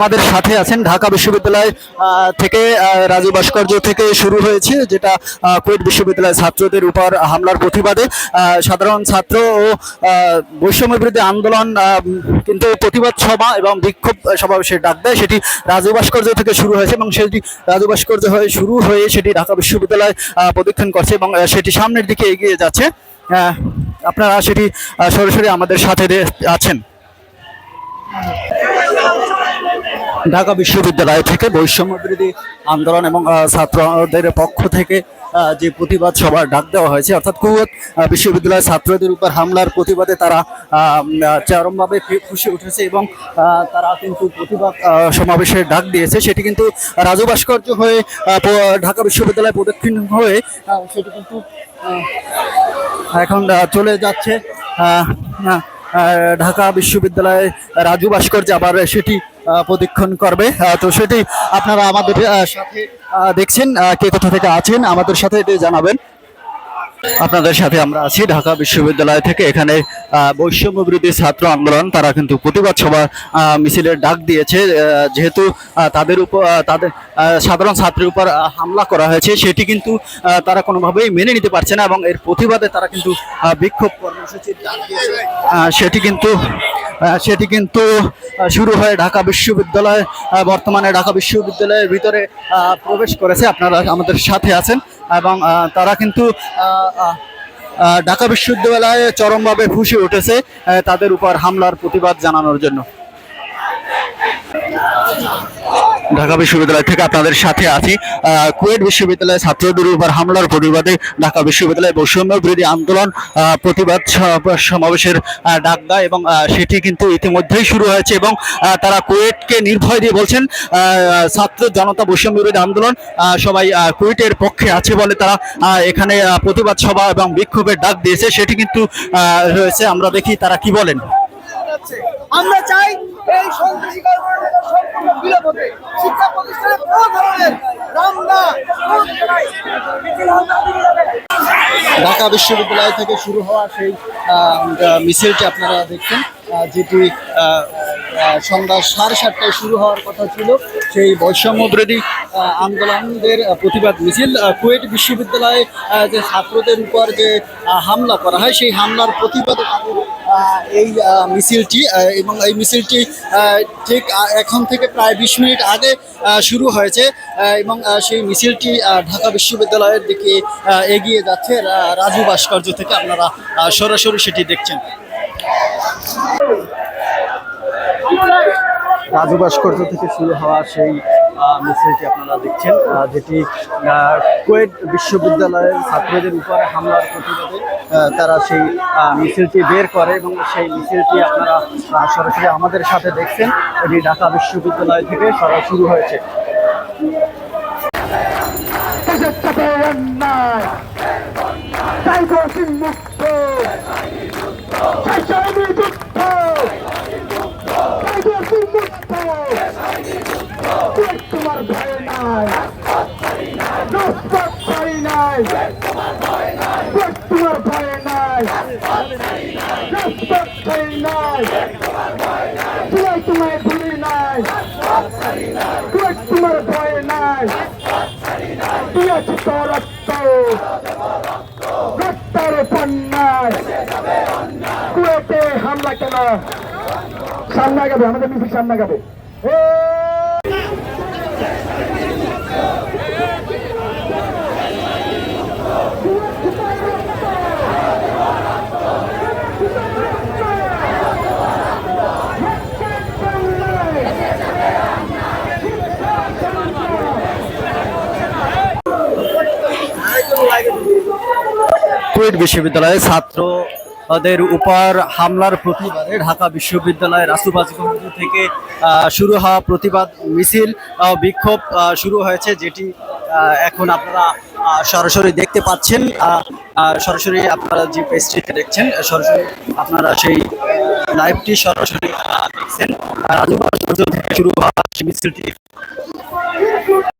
আমাদের সাথে আছেন ঢাকা বিশ্ববিদ্যালয় থেকে রাজু ভাস্কর্য থেকে শুরু হয়েছে, যেটা কুয়েট বিশ্ববিদ্যালয় ছাত্রদের উপর হামলার প্রতিবাদে। সাধারণ ছাত্র ও বৈষম্য বিরোধী আন্দোলন কিন্তু প্রতিবাদ সভা এবং বিক্ষোভ সমাবেশের ডাক দেয়, সেটি রাজু ভাস্কর্য থেকে শুরু হয়েছে এবং সেটি রাজু ভাস্কর্য হয়ে শুরু হয়ে সেটি ঢাকা বিশ্ববিদ্যালয় প্রদক্ষিণ করছে এবং সেটি সামনের দিকে এগিয়ে যাচ্ছে। আপনারা সেটি সরাসরি আমাদের সাথে আছেন। ঢাকা বিশ্ববিদ্যালয় থেকে বৈষম্য বিরোধী আন্দোলন এবং ছাত্রদের পক্ষ থেকে যে প্রতিবাদ সভার ডাক দেওয়া হয়েছে, অর্থাৎ কুয়েত বিশ্ববিদ্যালয়ের ছাত্রদের উপর হামলার প্রতিবাদে তারা চরমভাবে ফুঁসে উঠেছে এবং তারা কিন্তু প্রতিবাদ সমাবেশের ডাক দিয়েছে। সেটি কিন্তু রাজু ভাস্কর্য হয়ে ঢাকা বিশ্ববিদ্যালয় প্রদক্ষিণ হয়ে সেটি কিন্তু এখন চলে যাচ্ছে। ঢাকা বিশ্ববিদ্যালয়ে রাজু ভাস্কর্য আবার সেটি প্রদক্ষিণ করবে। তো সেটি আপনারা আমাদের সাথে দেখছেন কে কোথা থেকে আছেন আমাদের সাথে এটি জানাবেন। আপনাদের সাথে আমরা আছি। ঢাকা বিশ্ববিদ্যালয় থেকে এখানে বৈষম্য বিরোধী ছাত্র আন্দোলন, তারা কিন্তু প্রতিবাদ সভা মিছিলের ডাক দিয়েছে। যেহেতু তাদের উপর তাদের সাধারণ ছাত্রের উপর হামলা করা হয়েছে, সেটি কিন্তু তারা কোনোভাবেই মেনে নিতে পারছে না এবং এর প্রতিবাদে তারা কিন্তু বিক্ষোভ কর্মসূচির ডাক দিয়েছে। সেটি কিন্তু সেটি কিন্তু শুরু হয়ে ঢাকা বিশ্ববিদ্যালয় বর্তমানে ঢাকা বিশ্ববিদ্যালয়ের ভিতরে প্রবেশ করেছে। আপনারা আমাদের সাথে আছেন। এবং তারা কিন্তু ঢাকা বিশ্ববিদ্যালয়ে চরমভাবে ফুসে উঠেছে তাদের উপর হামলার প্রতিবাদ জানানোর জন্য। ঢাকা বিশ্ববিদ্যালয় থেকে আপনাদের সাথে আছি। কুয়েট বিশ্ববিদ্যালয়ের ছাত্রদের উপর হামলার প্রতিবাদে ঢাকা বিশ্ববিদ্যালয় বৈষম্য বিরোধী আন্দোলন প্রতিবাদ সমাবেশের ডাক দেয় এবং সেটি কিন্তু ইতিমধ্যেই শুরু হয়েছে এবং তারা কুয়েটকে নির্ভয় দিয়ে বলছেন ছাত্র জনতা বৈষম্য বিরোধী আন্দোলন সবাই কুয়েটের পক্ষে আছে বলে তারা এখানে প্রতিবাদ সভা এবং বিক্ষোভের ডাক দিয়েছে। সেটি কিন্তু রয়েছে। আমরা দেখি তারা কি বলেন। আমরা চাই এই সন্ত্রাসী শিক্ষা প্রতিষ্ঠানে ধরনের ঢাকা বিশ্ববিদ্যালয় থেকে শুরু হওয়া সেই মিছিলটি আপনারা দেখছেন যেটি সন্ধ্যা সাড়ে সাতটায় শুরু হওয়ার কথা ছিল। সেই বৈষম্য বিরোধী আন্দোলনদের প্রতিবাদ মিছিল কুয়েট বিশ্ববিদ্যালয়ে যে ছাত্রদের উপর যে হামলা করা হয়, সেই হামলার প্রতিবাদে এই মিছিলটি এবং এই মিছিলটি ঠিক এখন থেকে প্রায় বিশ মিনিট আগে শুরু হয়েছে এবং সেই মিছিলটি ঢাকা বিশ্ববিদ্যালয়ের দিকে এগিয়ে যাচ্ছে রাজু ভাস্কর্য থেকে আপনারা সরাসরি সেটি দেখছেন। রাজু ভাস্কর্য থেকে শুরু হওয়া সেই মিছিলটি আপনারা দেখছেন যেটি কুয়েট বিশ্ববিদ্যালয়ের ছাত্রদের উপর হামলার প্রতিবাদে তারা সেই মিছিলটি বের করে এবং সেই মিছিলটি আপনারা সরাসরি আমাদের সাথে দেখছেন। এটি ঢাকা বিশ্ববিদ্যালয় থেকে সরা শুরু হয়েছে সাথে অন্যায় চাই দোষী মুক্ত চাই সৈনী যুদ্ধ চাই দোষী মুক্ত কুয়েত তোমার ভয় নাই নস্বত ছাড়ি নাই কুয়েত তোমার ভয় নাই নাই তুই তোমায় ভুলি নাই কুয়েত তোমার ভয় নাই দিয়েছে তো রক্ত রক্তের বন্যায় কুয়েতে হামলা কেন সামনে গাবে আমাদের মিছিল সামনে গাবে কুয়েট বিশ্ববিদ্যালয়ের ছাত্রদের উপর হামলার প্রতিবাদে ঢাকা বিশ্ববিদ্যালয়ের রাসুবাজগঞ্জ থেকে আহ, শুরু হওয়া প্রতিবাদ মিছিল বিক্ষোভ শুরু হয়েছে যেটি এখন আপনারা সরাসরি দেখতে পাচ্ছেন। সরাসরি আপনারা যে পেজটিতে দেখছেন সরাসরি আপনারা সেই লাইভটি সরাসরি দেখছেন। থেকে শুরু হওয়া মিছিলটি।